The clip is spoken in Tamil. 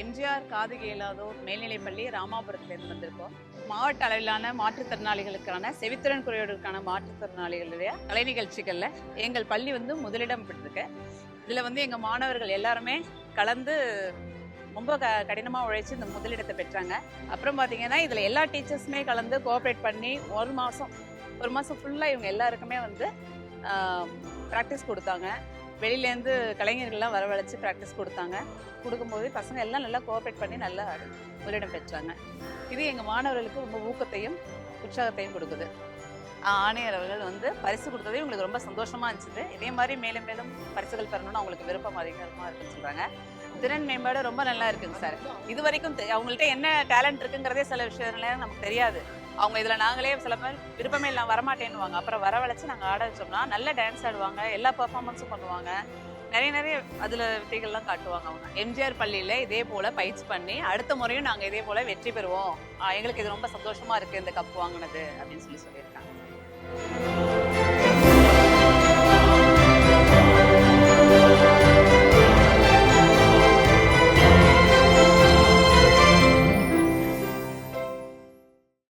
எம்ஜிஆர் காது கேளாதோர் மேல்நிலைப்பள்ளி ராமாபுரத்துலேருந்து வந்திருக்கோம். மாவட்ட அளவிலான மாற்றுத்திறனாளிகளுக்கான செவித்திறன் குறையோருக்கான மாற்றுத்திறனாளிகளுடைய கலை நிகழ்ச்சிகளில் எங்கள் பள்ளி வந்து முதலிடம் பெற்றிருக்கு. இதில் வந்து எங்கள் மாணவர்கள் எல்லாருமே கலந்து ரொம்ப க கடினமாக உழைச்சி இந்த முதலிடத்தை பெற்றாங்க. அப்புறம் பார்த்தீங்கன்னா இதில் எல்லா டீச்சர்ஸுமே கலந்து கோஆப்ரேட் பண்ணி ஒரு மாதம் ஒரு மாதம் ஃபுல்லாக இவங்க எல்லாருக்குமே வந்து ப்ராக்டிஸ் கொடுத்தாங்க. வெளியிலேருந்து கலைஞர்கள்லாம் வரவழைச்சு ப்ராக்டிஸ் கொடுத்தாங்க. கொடுக்கும்போது பசங்க எல்லாம் நல்லா கோஆப்ரேட் பண்ணி நல்லா முதலிடம் பெற்றாங்க. இது எங்கள் மாணவர்களுக்கு ரொம்ப ஊக்கத்தையும் உற்சாகத்தையும் கொடுக்குது. ஆணையர் அவர்கள் வந்து பரிசு கொடுத்ததே உங்களுக்கு ரொம்ப சந்தோஷமா இருந்துச்சு. இதே மாதிரி மேலும் மேலும் பரிசுகள் பெறணும்னு அவங்களுக்கு விருப்பம் அதிகமாக இருக்குன்னு சொல்கிறாங்க திறன் மேம்பாடு ரொம்ப நல்லா இருக்குங்க சார். இது வரைக்கும் தெ- அவங்கள்ட்ட என்ன டேலண்ட் இருக்குங்கிறதே சில விஷயங்கள்லாம் நமக்கு தெரியாது. அவங்க இதில் நாங்களே சில பேர் விருப்பமே இல்லாம வரமாட்டேன்னுவாங்க. அப்புறம் வரவழைச்சு நாங்கள் ஆட வச்சோம்னா நல்ல டான்ஸ் ஆடுவாங்க எல்லா பர்ஃபார்மன்ஸும் பண்ணுவாங்க. நிறைய நிறைய அதில் வித்தைகள்லாம் காட்டுவாங்க அவங்க. எம்ஜிஆர் பள்ளியில் இதே போல் பயிற்சி பண்ணி அடுத்த முறையும் நாங்கள் இதே போல் வெற்றி பெறுவோம். எங்களுக்கு இது ரொம்ப சந்தோஷமாக இருக்குது இந்த கப் வாங்கினது அப்படின்னு சொல்லி சொல்லியிருக்காங்க.